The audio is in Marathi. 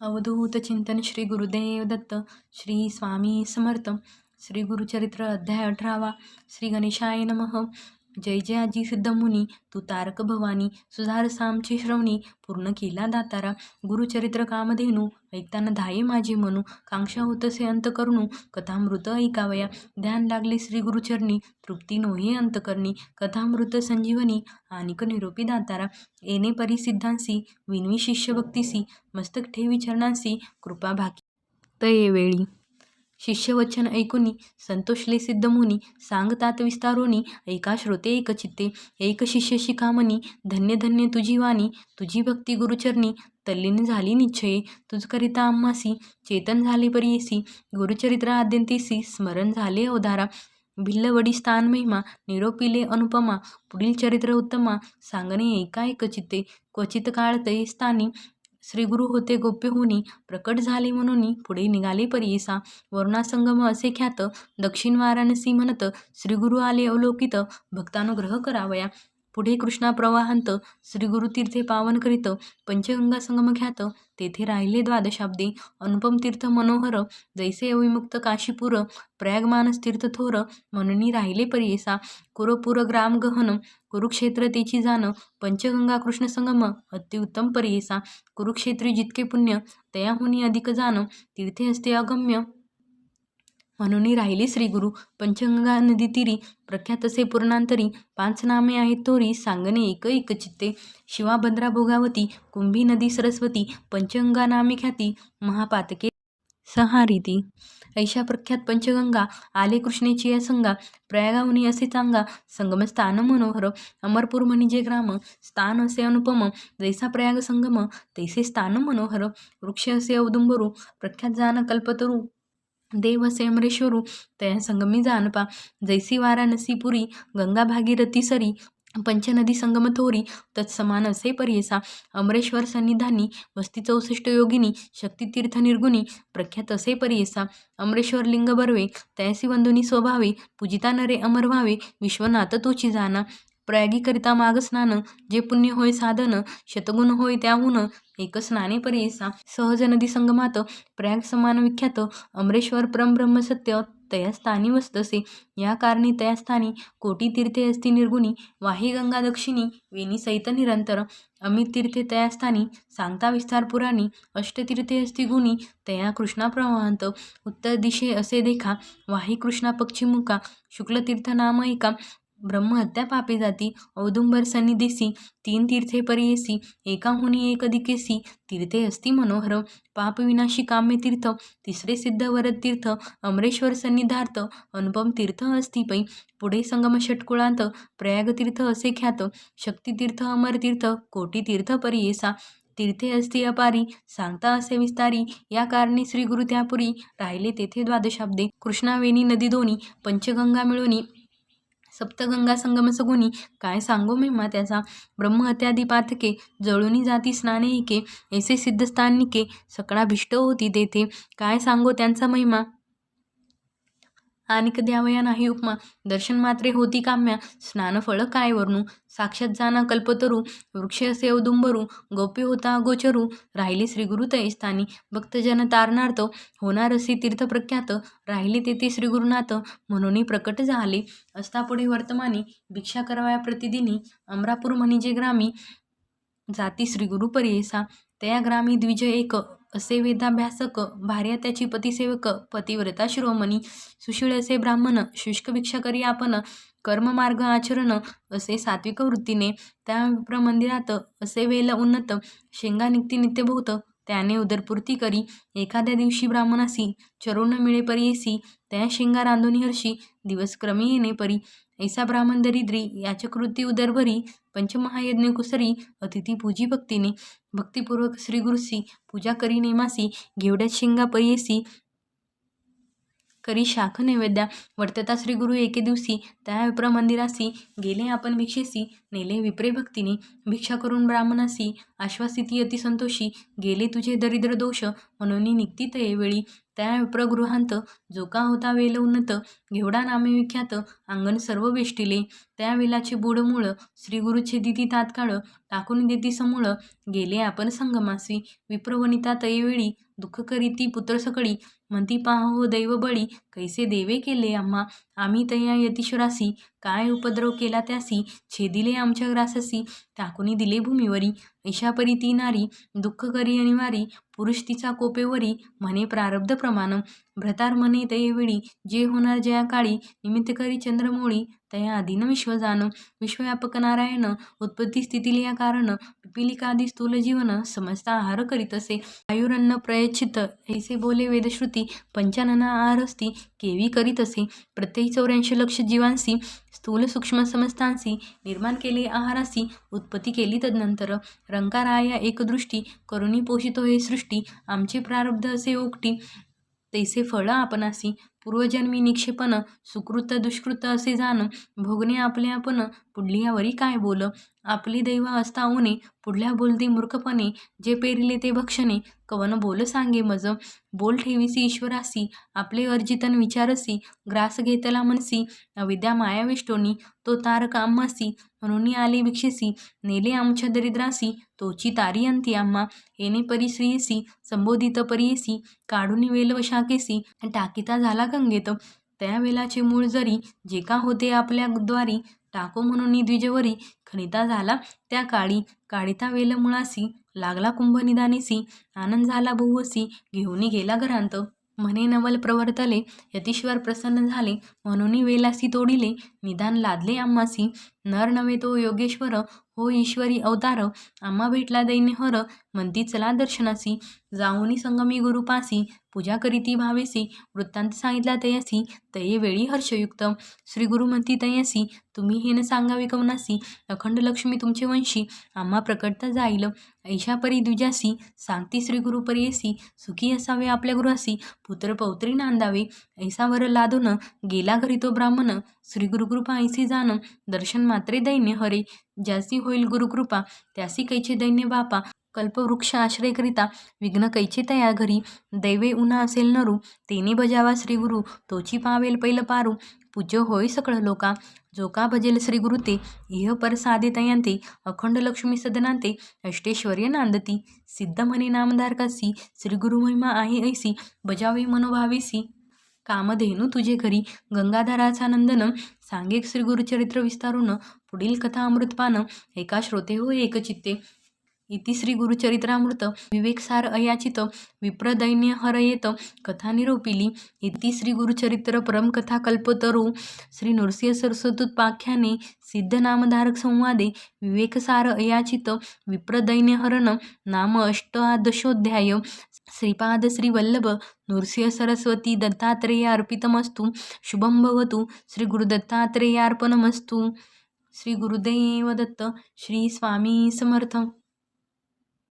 अवधूत चिंतन श्री गुरुदेव दत्त श्री स्वामी समर्थ श्री गुरुचरित्र अध्याय अठरावा श्री गणेशाय नमः. जय जय आजी सिद्धमुनी तू तारक भवानी सुधार सामची श्रवणी पूर्ण केला दातारा. गुरुचरित्र कामधेनू ऐकताना धाये माझे मनू कांक्षा होतसे अंत करणू कथामृत ऐकावया. ध्यान लागले श्री गुरुचरणी तृप्ती नोहे अंतकरणी कथामृत संजीवनी आनिक निरोपी दातारा. येणे परिसिद्धांसी विनवी शिष्यभक्तीसी मस्तक ठेवी चरणांसी कृपा भाकी. तये वेळी. शिष्यवचन ऐकुनी संतोषले सिद्धमुनी सांगतात विस्तारोनी ऐका श्रोते एकचित्ते एक शिष्य शिखामणी धन्य धन्य तुझी वाणी तुझी भक्ती गुरुचरणी तल्लीन झाली निश्चये तुझकरिता आम्हासी चेतन झाले परियेसी गुरुचरित्र आद्यंतीसी स्मरण झाले अवधारा भिल्लवडी स्थान महिमा निरोपिले अनुपमा पुढील चरित्र उत्तमा सांगणे एका एकचित्ते क्वचित काळ ते स्थानी श्रीगुरु होते गोप्य होनी प्रकट झाले म्हणून पुढे निघाले परियसा वरुणासंगम असे ख्यात दक्षिण वाराणसी म्हणत श्रीगुरु आले अवलोकित भक्तानुग्रह करावया. पुढे कृष्णा प्रवाहांत श्रीगुरुतीर्थे पावन करीत पंचगंगा संगम ख्यात तेथे राहिले द्वादशाब्दी अनुपम तीर्थ मनोहर जैसे अविमुक्त काशीपूर प्रयागमानस तीर्थ थोर म्हणून राहिले परियेसा कुरपूर ग्राम गहन कुरुक्षेत्र तेची जाण पंचगंगा कृष्ण संगम अत्युत्तम परियेसा कुरुक्षेत्री जितके पुण्य तयाहुनी अधिक जाण तीर्थे असते अगम्य म्हणूनही राहिले श्री गुरु. पंचगंगा नदी तिरी प्रख्यात असे पूर्णांतरी पाच नामे आहेत तोरी सांगणे एक एक चित्ते. शिवा भद्रा भोगावती कुंभी नदी सरस्वती पंचगंगा नामे ख्याती महापातके सहारिती. ऐशा प्रख्यात पंचगंगा आले कृष्णेची या संगा प्रयागावनी असे चांगा संगम स्थान मनोहर अमरपूर म्हणजे ग्राम स्थान असे अनुपम जैसा प्रयाग संगम तैसे स्थान मनोहर. वृक्ष असे औदुंबरू प्रख्यात जाण कल्पतरू देव असे अमरेश्वरू तया संगमी जानपा. जैसी वाराणसीपुरी गंगा भागीरथी सरी पंचनदी संगम थोरी तत्समान असे परियेसा. अमरेश्वर सन्निधानी वस्ती चौसष्ट योगिनी शक्तितीर्थ निर्गुणी प्रख्यात असे परियेसा. अमरेश्वर लिंग बर्वे तयासी वंदुनी स्वभावे पूजिता नरे अमर व्हावे विश्वनाथ तोची जाना. प्रयागीकरिता माग स्नान जे पुण्य होय साधन शतगुण होय त्याहून एक स्नाने परियेसा सहज नदी संगमात प्रयाग समान विख्यात अमरेश्वर परमब्रह्म सत्य तयास्थानी वस्तसे या कारणी तयास्थानी कोटी तीर्थे असती निर्गुणी वाही गंगा दक्षिणी वेणी सहित निरंतर अमित तीर्थे तयास्थानी सांगता विस्तार पुराणी अष्टतीर्थे असती गुणी तया कृष्णा प्रवाहांत उत्तर दिशे असे देखा वाही कृष्णा पक्षिमुखा शुक्लतीर्थ नाम एका ब्रह्महत्या पापे जाती. औदुंबर सन्निधीसी तीन तीर्थे परियेसी एकाहुनी एक दिकेसी तीर्थे अस्ति मनोहर पापविनाशी काम्य तीर्थ तिसरे सिद्ध वरद तीर्थ अमरेश्वर सन्निधार्थ अनुपम तीर्थ अस्ति पै पुढे संगम षटकुळांत प्रयागतीर्थ असे ख्यात शक्तितीर्थ अमरतीर्थ कोटी तीर्थ परियेसा तीर्थे असती अपारी सांगता असे विस्तारी या कारणे श्री गुरु त्यापुरी राहिले तेथे द्वादशाब्दे कृष्णावेणी नदी दोन्ही पंचगंगा मिळोनी सप्तगंगा संगम सगुनी काय सांगो महिमा त्याचा? ब्रह्महत्यादी पाथके जळुनी जाती स्नाने एके ऐसे सिद्धस्थानिके सकळा भिष्ट होती तेथे. काय सांगो त्यांचा महिमा? आणिक द्यावया नाही उपमा. दर्शन मात्रे होती काम्या. स्नानफळ काय वर्णू साक्षात जाना कल्पतरू. वृक्ष असे औदुंबरू. गोप्य होता अगोचरू राहिले श्रीगुरु तैस्थानी भक्तजन तारणार्थ. होणार असे तीर्थ प्रख्यात राहिले तेथे श्रीगुरुनाथ. म्हणून प्रकट झाले. असता पुढे वर्तमानी. भिक्षा करावया प्रतिदिनी. अमरापूर म्हणजे ग्रामी. जाती श्रीगुरु परियेसा तया ग्रामी द्विज एक. असे वेदाभ्यासक भार्या त्याची पतिसेवक पतिव्रता शिरोमणी सुशीळ असे ब्राह्मण शुष्क भिक्षाकरी आपण कर्ममार्ग आचरण असे सात्विक वृत्तीने त्या विप्रमंदिरात असे वेल उन्नत शेंगा निघती नित्यभूत त्याने उदरपूर्ती करी एखाद्या दिवशी ब्राह्मणासी चरुण मिळे परियेसी त्या शेंगा रांधून हर्षी दिवसक्रमी येणे परी ऐसा ब्राह्मण दरिद्री याचकृती कृती उदरभरी पंचमहायज्ञ कुसरी अतिथी पूजी भक्तीने भक्तिपूर्वक श्रीगुरुसी पूजा करी नेमासी घेवड्यात शेंगा पयेसी करी शाख नैवेद्या. वर्तता श्री गुरु एके दिवशी त्या विप्र मंदिरासी गेले आपण भिक्षेसी नेले विप्रे भक्तीने. भिक्षा करून ब्राह्मणासी आश्वासिती अति संतोषी गेले तुझे दरिद्र दोष म्हणून निघती ते वेळी. त्या विप्रगृहांत जो का होता वेल उन्नत घेवडा नामे विख्यात अंगण सर्व वेष्टिले. त्या वेलाचे बुडमूळ श्रीगुरुचे श्री गुरुचे दिती तात्काळ टाकून देती समूळ गेले आपण संगमासी. विप्रवनिता तयवेळी दुःख करीती पुत्र सकळी. म्हणती पाहो हो दैव बळी कैसे देवे केले आम्हा? आम्ही तया यतीश्वरासी काय उपद्रव केला त्यासी? छेदिले आमच्या ग्राससी. टाकुनी दिले भूमीवरी. ऐशापरी ती नारी दुःख करी अनिवारी पुरुष तिचा कोपेवरी म्हणे प्रारब्ध प्रमाण. भ्रतार म्हणे तयवेळी जे होणार जया काळी निमित्त करी चंद्रमोळी तया आदिन विश्वजान विश्वव्यापक नारायण उत्पत्ती स्थितील या कारण पिपिलिकादी स्थूल जीवन समजता आहार करीत असे. आयुरन्न प्रयच्छित ऐसे बोले वेदश्रुती पंचानना आहार असती केवी करीत असे. प्रत्येक चौऱ्याऐंशी लक्ष जीवांसी स्थूल सूक्ष्म समस्तांसी निर्माण केले आहारासी उत्पत्ती केली तदनंतर. रंकाराया एकदृष्टी करुणी पोषितो हे सृष्टी आमचे प्रारब्ध असे ओकटी तैसे फळ आपणासी. पूर्वजन्मी निक्षेपण सुकृत दुष्कृत असे जाण भोगणे आपले आपण पुढलियावरी काय बोल? आपली दैव असता उने पुढल्या बोलती मूर्खपणे जे पेरिले ते भक्षणे. कवन बोल सांगे मज बोल ठेवीसी ईश्वरासी. आपले अर्जितन विचारसी. ग्रास घेतला मनसी. अविद्या मायाविष्टोनी तो तारक आम्हासी म्हणून आले भिक्षेसी. नेले आमच्या दरिद्रासी. तोची तारी अंती आम्हा. येणे परिश्रीयसी संबोधित परियसी. काढून वेल व शाकेसी टाकिता झाला गंगेत. त्या वेलाचे मूळ जरी जे का होते आपल्या द्वारी. टाको म्हणून द्विजवरी खनिता झाला. त्या काळी काढिता वेल मुळासी लागला कुंभ निदानीसी आनंद झाला भुवसी घेऊन गेला घरांत. म्हणे नवल प्रवर्तले यतीश्वर प्रसन्न झाले म्हणून वेलासी तोडिले निदान लादले आम्हासी नर नव्हे तो योगेश्वर हो ईश्वरी अवतार आम्हा भेटला दैन्यहर म्हणती चला दर्शनासी जाऊनी संगमी गुरुपासी पूजा करीती भावेसी वृत्तांत सांगितला तयसी तये वेळी हर्षयुक्त श्री गुरु म्हणती तयसी तुम्ही हे न सांगावे कवनासी अखंड लक्ष्मी तुमचे वंशी आम्हा प्रकटता जाईल ऐशा परी द्विजासी सांगती श्री गुरु परियसी सुखी असावे आपल्या गृहासी पुत्र पौत्री नांदावे ऐसावर लादून गेला घरी तो ब्राह्मण श्री गुरुकृपा ऐसी जाण दर्शन मात्रे दैन्य हरे ज्यासी होईल गुरुकृपा त्यासी कैचे दैन्य बापा कल्पवृक्ष आश्रयकरिता विघ्न कैचे तया घरी. दैवे उन्हा असेल नरू तेने बजावा श्री गुरु तोची पावेल पैल पारू. पूज्य होय सकळ लोका जो का भजेल श्रीगुरु ते. इह पर साधे तयांते अखंड लक्ष्मी सदनांते अष्टेश्वर्य नांदती. सिद्ध म्हणे नामधारकासी श्री गुरु महिमा आहे ऐसी बजावे मनोभावेसी. कामधेनू तुझे घरी गंगाधराचा नंदन. सांगे श्रीगुरुचरित्र विस्तारून पुढील कथा अमृतपान. एका श्रोते हो एकचित्ते इति श्री गुरुचरित्रामृत विवेकसार अयाचित विप्रदैन्य हरयेत कथा निरोपिली इति श्री गुरुचरित्र परमकथा कल्पतरू श्री नृसिंह सरस्वतुत्पाख्याने सिद्धनामधारक संवादे विवेकसार अयाचित विप्रदैन्य हरण नाम अष्टादशोध्याय श्रीपाद श्रीवल्लभ नृसिंह सरस्वती दत्तात्रेय अर्पितमस्तु शुभं भवतु श्री गुरुदत्तात्रेयार्पणमस्तु श्री गुरुदेव दत्त श्री स्वामी समर्थ।